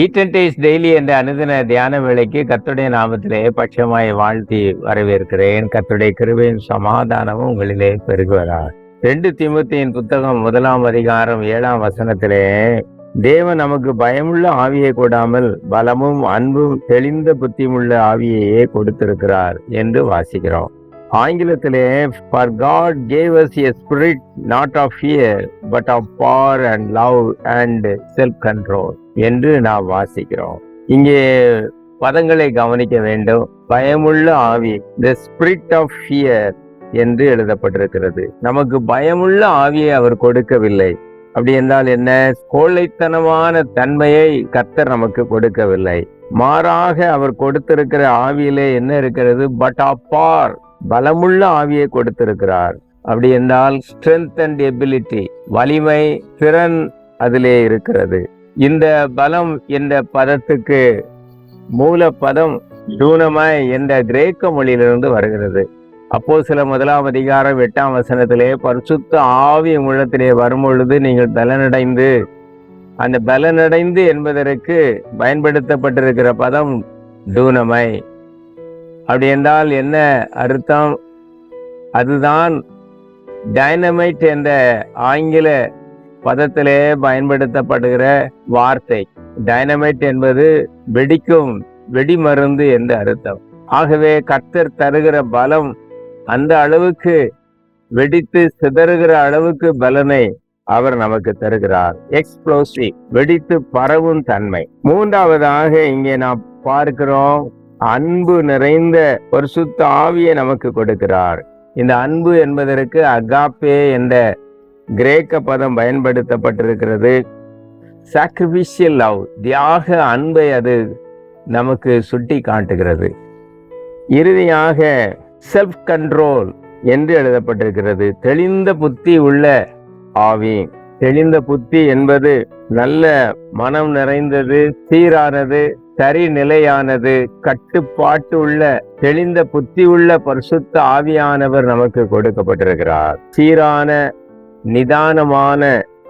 Eaten days daily என்ற அனுதின தியான வேலைக்கு கத்துடைய நாமத்திலே பட்சமாய் வாழ்த்தி வரவேற்கிறேன். கத்துடைய கிருபையும் சமாதானமும் உங்களிலே பெருகுவதால் ரெண்டு திமுத்தியின் புத்தகம் முதலாம் அதிகாரம் ஏழாம் வசனத்திலே தேவன் நமக்கு பயமுள்ள ஆவியை கொடாமல் பலமும் அன்பும் தெளிந்த புத்தியுமுள்ள ஆவியையே கொடுத்திருக்கிறார் என்று வாசிக்கிறோம். ஆங்கிலத்திலே for God gave us a spirit not of fear but of power and love and self control என்று நாம் வாசிக்கிறோம். இங்கே பதங்களை கவனிக்க வேண்டும். பயமுள்ள ஆவி த ஸ்பிரிட் ஆஃப் ஃபியர் என்று எழுதப்பட்டிருக்கிறது. நமக்கு பயமுள்ள ஆவியை அவர் கொடுக்கவில்லை. அப்படி என்றால் என்ன? கோழைத்தனமான தன்மையை கத்தர் நமக்கு கொடுக்கவில்லை. மாறாக அவர் கொடுத்திருக்கிற ஆவியிலே என்ன இருக்கிறது? பட் அப்பார் பலமுள்ள ஆவியை கொடுத்திருக்கிறார். அப்படி என்றால் ஸ்ட்ரென்த் அண்ட் எபிலிட்டி வலிமை திறன் அதிலே இருக்கிறது. இந்த பலம் என்ற பதத்துக்கு மூல பதம் டூனமாய் என்ற கிரேக்க மொழியிலிருந்து வருகிறது. அப்போ சில முதலாம் அதிகாரம் எட்டாம் வசனத்திலே பரிசுத்த ஆவி உள்ளத்திலே வரும்பொழுது நீங்கள் பலனடைந்து அந்த பலனடைந்து என்பதற்கு பயன்படுத்தப்பட்டிருக்கிற பதம் டூனமை அப்படி என்றால் என்ன அர்த்தம்? அதுதான் டைனமைட் என்ற ஆங்கில பதத்திலே பயன்படுத்தப்படுகிற வார்த்தை. டைனமைட் என்பது வெடிக்கும் வெடிமருந்து என்று அர்த்தம். ஆகவே கர்த்தர் தருகிற பலம் அந்த அளவுக்கு வெடித்து சிதறுகிற அளவுக்கு பலனை அவர் நமக்கு தருகிறார். எக்ஸ்ப்ளோசிவ் வெடித்து பரவும் தன்மை. மூன்றாவதாக இங்கே நாம் பார்க்கிறோம் அன்பு நிறைந்த ஒரு சுத்த ஆவியை நமக்கு கொடுக்கிறார். இந்த அன்பு என்பதற்கு அகாப்பே என்ற கிரேக்க பதம் பயன்படுத்தப்பட்டிருக்கிறது. சாக்ரிஃபிஷியல் லவ் தியாக அன்பை அது நமக்கு சுட்டி காட்டுகிறது. இறுதியாக செல்ஃப் கண்ட்ரோல் என்று எழுதப்பட்டிருக்கிறது. தெளிந்த புத்தி உள்ள ஆவி. தெளிந்த புத்தி என்பது நல்ல மனம் நிறைந்தது சீரானது சரி நிலையானது கட்டுப்பாட்டு உள்ள தெளிந்த புத்தி உள்ள பரிசுத்த ஆவியானவர் நமக்கு கொடுக்கப்பட்டிருக்கிறார். சீரான நிதானமான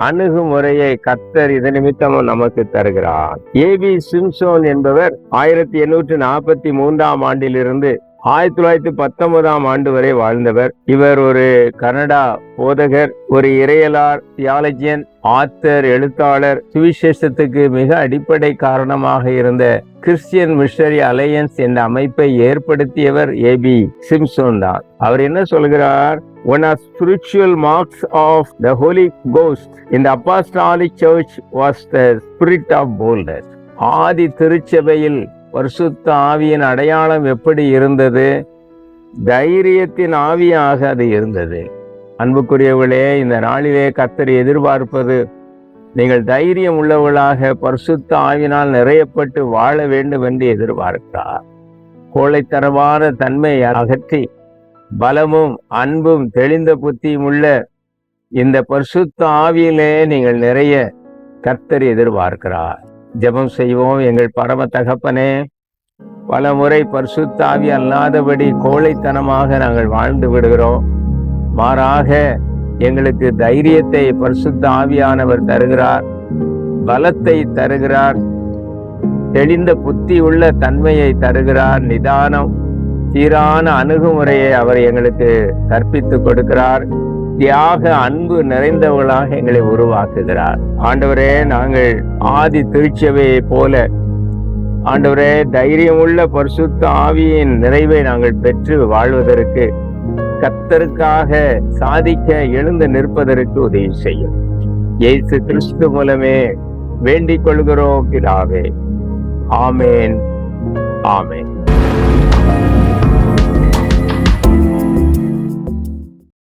அணுகுமுறையை கத்தர் இது நிமித்தமும் நமக்கு தருகிறார். ஏபி சிம்சோன் என்பவர் ஆயிரத்தி எண்ணூற்று நாற்பத்தி மூன்றாம் ஆண்டிலிருந்து ஆயிரத்தி தொள்ளாயிரத்தி பத்தொன்பதாம் ஆண்டு வரை வாழ்ந்தவர். இவர் ஒரு கனடா போதகர் ஒரு இறையலார் தியாலஜியன் ஆத்தர் எழுத்தாளர். சுவிசேஷத்துக்கு மிக அடிப்படை காரணமாக இருந்த கிறிஸ்டியன் மிஷனரி அலையன்ஸ் என்ற அமைப்பை ஏற்படுத்தியவர் ஏபி சிம்சோன் தான். அவர் என்ன சொல்கிறார்? One are spiritual marks of the Holy Ghost இந்த apostolic church was the spirit of bolder ஆதி திருச்சபையில் பரிசுத்த ஆவியின் அடையாளம் எப்படி இருந்தது? தைரியத்தின் ஆவியாக அது இருந்தது. அன்புக்குரியவர்களே இந்த நாளிலே கத்தரி எதிர்பார்ப்பது நீங்கள் தைரியம் உள்ளவர்களாக பரிசுத்த ஆவினால் நிறையப்பட்டு வாழ வேண்டும் என்று எதிர்பார்க்கிறார். கோழைத்தரமான தன்மையை அகற்றி பலமும் அன்பும் தெளிந்த புத்தியும் உள்ள இந்த பரிசுத்த ஆவியிலே நீங்கள் நிறைய கர்த்தர் எதிர்பார்க்கிறார். ஜெபம் செய்வோம் எங்கள் பரம தகப்பனே. பல முறை பரிசுத்த ஆவி அல்லாதபடி கோழைத்தனமாக நாங்கள் வாழ்ந்து விடுகிறோம். மாறாக எங்களுக்கு தைரியத்தை பரிசுத்த ஆவியானவர் தருகிறார். பலத்தை தருகிறார். தெளிந்த புத்தி உள்ள தன்மையை தருகிறார். நிதானம் சீரான அணுகுமுறையை அவர் எங்களுக்கு கற்பித்து கொடுக்கிறார். தியாக அன்பு நிறைந்தவர்களாக எங்களை உருவாக்குகிறார். ஆண்டவரே நாங்கள் ஆதி திருச்சபையை போல ஆண்டவரே தைரியமுள்ள பரிசுத்த ஆவியின் நிறைவை நாங்கள் பெற்று வாழ்வதற்கு கத்தருக்காக சாதிக்க எழுந்து நிற்பதற்கு உதவி செய்யும். இயேசு கிறிஸ்து மூலமே வேண்டிக் கொள்கிறோம் பிதாவே. ஆமேன். ஆமேன்.